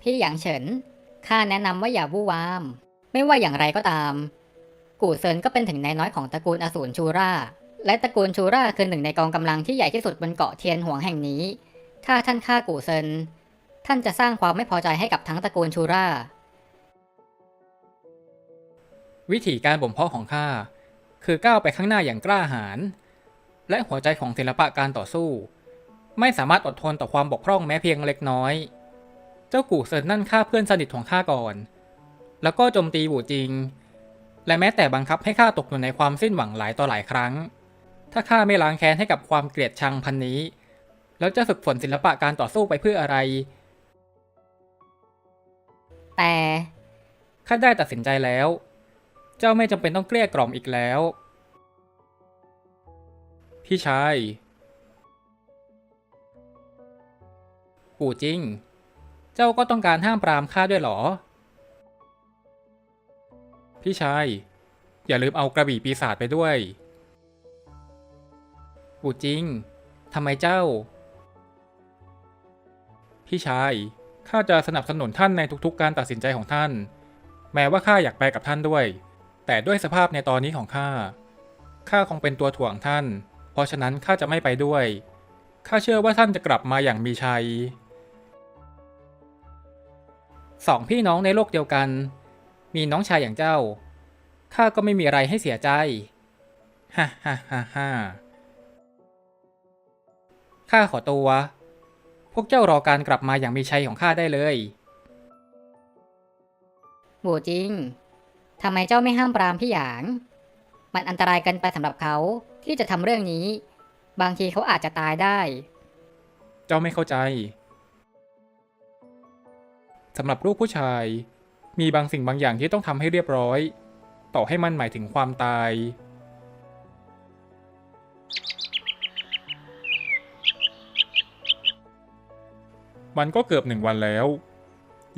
พี่หยางเฉินข้าแนะนำว่าอย่าวู่วาม ไม่ว่าอย่างไรก็ตาม กู่เซินก็เป็นถึงนายน้อยของตระกูลอสูรชูรา และตระกูลชูราคือหนึ่งในกองกำลังที่ใหญ่ที่สุดบนเกาะเทียนหวงแห่งนี้ถ้าท่านฆ่ากู่เซินท่านจะสร้างความไม่พอใจให้กับทั้งตระกูลชูราวิธีการบ่มเพาะของข้าคือก้าวไปข้างหน้าอย่างกล้าหาญและหัวใจของศิลปะการต่อสู้ ไม่สามารถอดทนต่อความบกพร่องแม้เพียงเล็กน้อย เจ้ากู่เซินนั่นฆ่าเพื่อนสนิทของข้าก่อน แล้วก็โจมตีบูจริง และแม้แต่บังคับให้ข้าตกอยู่ในความสิ้นหวังหลายต่อหลายครั้ง ถ้าข้าไม่ล้างแค้นให้กับความเกลียดชังพันนี้ แล้วจะฝึกฝนศิลปะการต่อสู้ไปเพื่ออะไร แต่ข้าได้ตัดสินใจแล้ว เจ้าไม่จำเป็นต้องเกลี้ยกล่อมอีกแล้ว พี่ชายปู่จริง เจ้าก็ต้องการห้ามปรามข้าด้วยหรอ พี่ชาย อย่าลืมเอากระบี่ปีศาจไปด้วยปู่จริงทำไมเจ้า พี่ชายข้าจะสนับสนุนท่านในทุกๆ การตัดสินใจของท่าน แม้ว่าข้าอยากไปกับท่านด้วย แต่ด้วยสภาพในตอนนี้ของข้าข้าคงเป็นตัวถ่วงท่าน เพราะฉะนั้นข้าจะไม่ไปด้วยข้าเชื่อว่าท่านจะกลับมาอย่างมีชัย สองพี่น้องในโลกเดียวกัน มีน้องชายอย่างเจ้า ข้าก็ไม่มีอะไรให้เสียใจ ฮ่าฮ่าฮ่าฮ่าข้าขอตัว พวกเจ้ารอการกลับมาอย่างมีชัยของข้าได้เลยบูจริง ทำไมเจ้าไม่ห้ามปรามพี่หยาง มันอันตรายเกันไปสำหรับเขาที่จะทำเรื่องนี้ บางทีเขาอาจจะตายได้ เจ้าไม่เข้าใจ สำหรับลูกผู้ชาย มีบางสิ่งบางอย่างที่ต้องทำให้เรียบร้อย ต่อให้มันหมายถึงความตาย มันก็เกือบหนึ่งวันแล้ว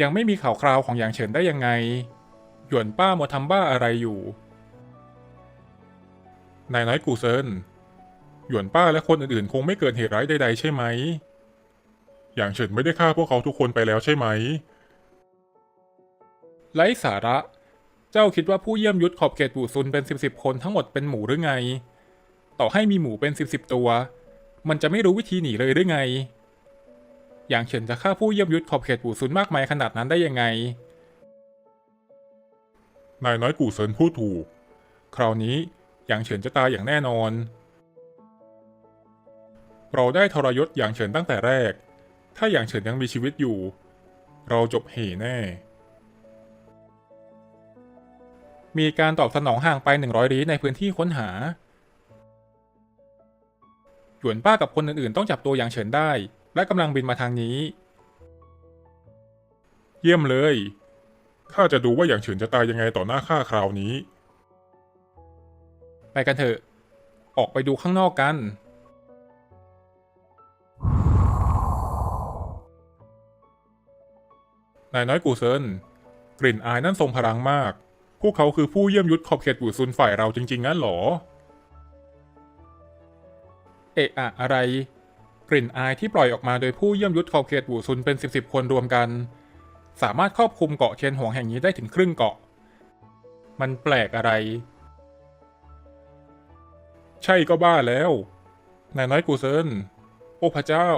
ยังไม่มีข่าวคราวของหยางเฉินได้ยังไง หยวนป้ามัวทำบ้าอะไรอยู่นายน้อยกูเซินหยวนป้าและคนอื่นๆ คงไม่เกิดเหตุร้ายใดๆใช่ไหมหยางเฉินไม่ได้ฆ่าพวกเขาทุกคนไปแล้วใช่ไหม ไร้สาระ เจ้าคิดว่าผู้เยี่ยมยุทธขอบเขตปู่ซุนเป็นสิบสิบคนทั้งหมดเป็นหมูหรือไง ต่อให้มีหมูเป็นสิบสิบตัว มันจะไม่รู้วิธีหนีเลยหรือไง อย่างเฉินจะฆ่าผู้เยี่ยมยุทธขอบเขตปู่ซุนมากมายขนาดนั้นได้ยังไง นายน้อยกู่เซินพูดถูก คราวนี้อย่างเฉินจะตายอย่างแน่นอน เราได้ทรยศอย่างเฉินตั้งแต่แรก ถ้าอย่างเฉินยังมีชีวิตอยู่ เราจบเหแน่ มีการตอบสนองห่างไป 100ลี้ในพื้นที่ค้นหา หยวนป้ากับคนอื่นๆ ต้องจับตัวอย่างเฉินได้ และกำลังบินมาทางนี้ เยี่ยมเลย ข้าจะดูว่าอย่างเฉินจะตายยังไงต่อหน้าข้าคราวนี้ ไปกันเถอะ ออกไปดูข้างนอกกันนายน้อยกูเซินกลิ่นอายนั่นทรงพลังมาก พวกเขาคือผู้เยี่ยมยุทธขอบเขตปู่ซุนฝ่ายเราจริง ๆ งั้นหรอ เอะอะอะไร กลิ่นอายที่ปล่อยออกมาโดยผู้เยี่ยมยุทธขอบเขตปู่ซุนเป็นสิบสิบคนรวมกัน สามารถครอบคลุมเกาะเทียนหวงแห่งนี้ได้ถึงครึ่งเกาะ มันแปลกอะไร ใช่ก็บ้าแล้วนายน้อยกูเซินโอ้พระเจ้า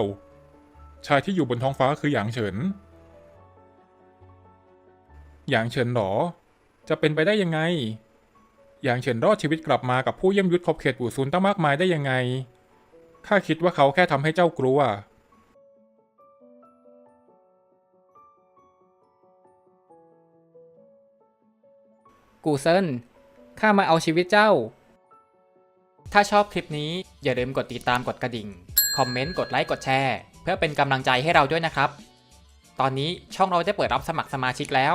ชายที่อยู่บนท้องฟ้าคือหยางเฉิน หยางเฉินหรอ จะเป็นไปได้ยังไงหยางเฉินรอดชีวิตกลับมากับผู้เยี่ยมยุทธขอบเขตปู่ซุนตั้งมากมายได้ยังไง ข้าคิดว่าเขาแค่ทำให้เจ้ากลัว กูเซินข้ามาเอาชีวิตเจ้า ถ้าชอบคลิปนี้อย่าลืมกดติดตามกดกระดิ่ง คอมเมนต์ กดไลค์ กดแชร์ เพื่อเป็นกำลังใจให้เราด้วยนะครับ ตอนนี้ช่องเราได้เปิดรับสมัครสมาชิกแล้ว